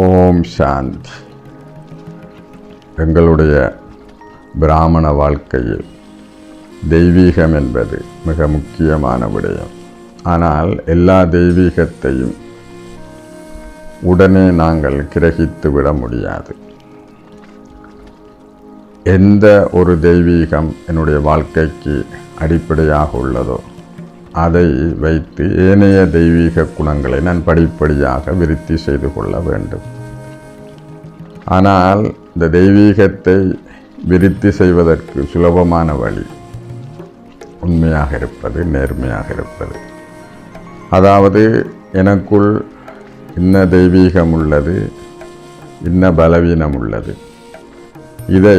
ஓம் சாந்தி. எங்களுடைய பிராமண வாழ்க்கையில் தெய்வீகம் என்பது மிக முக்கியமான விடயம். ஆனால் எல்லா தெய்வீகத்தையும் உடனே நாங்கள் கிரகித்து விட முடியாது. எந்த ஒரு தெய்வீகம் என்னுடைய வாழ்க்கைக்கு அடிப்படையாக உள்ளதோ அதை வைத்து ஏனைய தெய்வீக குணங்களை நான் படிப்படியாக விருத்தி செய்து கொள்ள வேண்டும். ஆனால் இந்த தெய்வீகத்தை விருத்தி செய்வதற்கு சுலபமான வழி உண்மையாக இருப்பது நேர்மையாக இருப்பது. அதாவது எனக்குள் இன்ன தெய்வீகம் உள்ளது இன்ன பலவீனம் உள்ளது இதை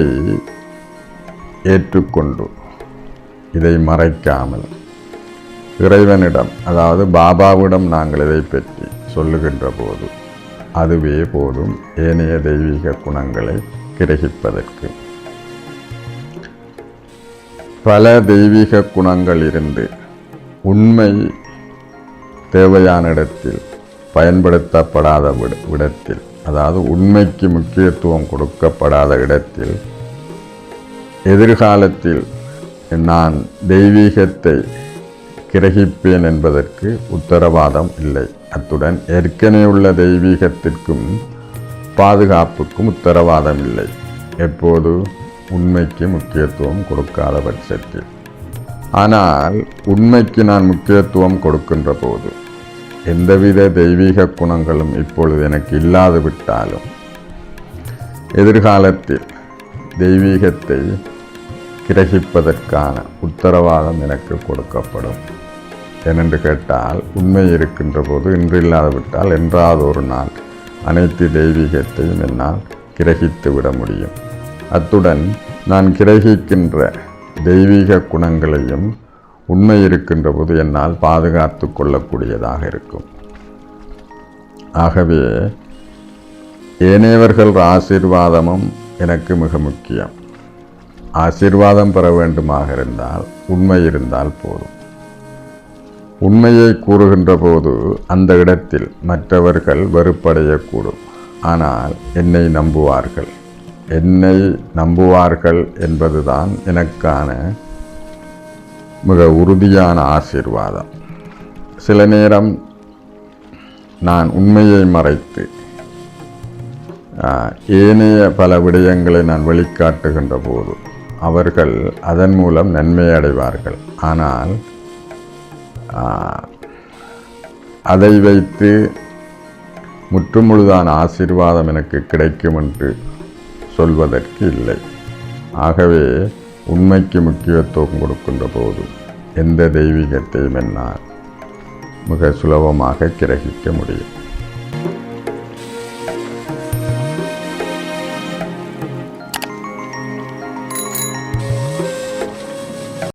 ஏற்றுக்கொண்டு இதை மறைக்காமல் இறைவனிடம் அதாவது பாபாவிடம் நாங்கள் இதை பற்றி சொல்லுகின்ற போது அதுவே போதும் ஏனைய தெய்வீக குணங்களை கிரகிப்பதற்கு. பல தெய்வீக குணங்கள் இருந்து உண்மை தேவையான இடத்தில் பயன்படுத்தப்படாத விட விடத்தில் அதாவது உண்மைக்கு முக்கியத்துவம் கொடுக்கப்படாத இடத்தில் எதிர்காலத்தில் நான் தெய்வீகத்தை கிரகிப்பேன் என்பதற்கு உத்தரவாதம் இல்லை. அத்துடன் ஏற்கனவே உள்ள தெய்வீகத்திற்கும் பாதுகாப்புக்கும் உத்தரவாதம் இல்லை. எப்போது? உண்மைக்கு முக்கியத்துவம் கொடுக்காத பட்சத்தில். ஆனால் உண்மைக்கு நான் முக்கியத்துவம் கொடுக்கின்ற போது எந்தவித தெய்வீக குணங்களும் இப்பொழுது எனக்கு இல்லாது விட்டாலும் எதிர்காலத்தில் தெய்வீகத்தை கிரகிப்பதற்கான உத்தரவாதம் எனக்கு கொடுக்கப்படும். ஏனென்று கேட்டால் உண்மை இருக்கின்ற போது இன்றில்லாது விட்டால் என்றாவது ஒரு நாள் அனைத்து தெய்வீகத்தையும் என்னால் கிரகித்து விட முடியும். அத்துடன் நான் கிரகிக்கின்ற தெய்வீக குணங்களையும் உண்மை இருக்கின்ற போது என்னால் பாதுகாத்து கொள்ளக்கூடியதாக இருக்கும். ஆகவே ஏனையவர்கள் ஆசீர்வாதமும் எனக்கு மிக முக்கியம். ஆசீர்வாதம் பெற வேண்டுமாக இருந்தால் உண்மை இருந்தால் போதும். உண்மையை கூறுகின்ற போது அந்த இடத்தில் மற்றவர்கள் வெறுப்படையக்கூடும். ஆனால் என்னை நம்புவார்கள். என்னை நம்புவார்கள் என்பதுதான் எனக்கான மிக உறுதியான ஆசீர்வாதம். சில நேரம் நான் உண்மையை மறைத்து ஏனைய பல விடயங்களை நான் வெளிக்காட்டுகின்ற போது அவர்கள் அதன் மூலம் நன்மை அடைவார்கள். ஆனால் அதை வைத்து முற்றுமுழுதான ஆசீர்வாதம் எனக்கு கிடைக்கும் என்று சொல்வதற்கு இல்லை. ஆகவே உண்மைக்கு முக்கியத்துவம் கொடுக்கின்ற போது எந்த தெய்வீகத்தையும் என்னால் மிக சுலபமாக கிரகிக்க முடியும்.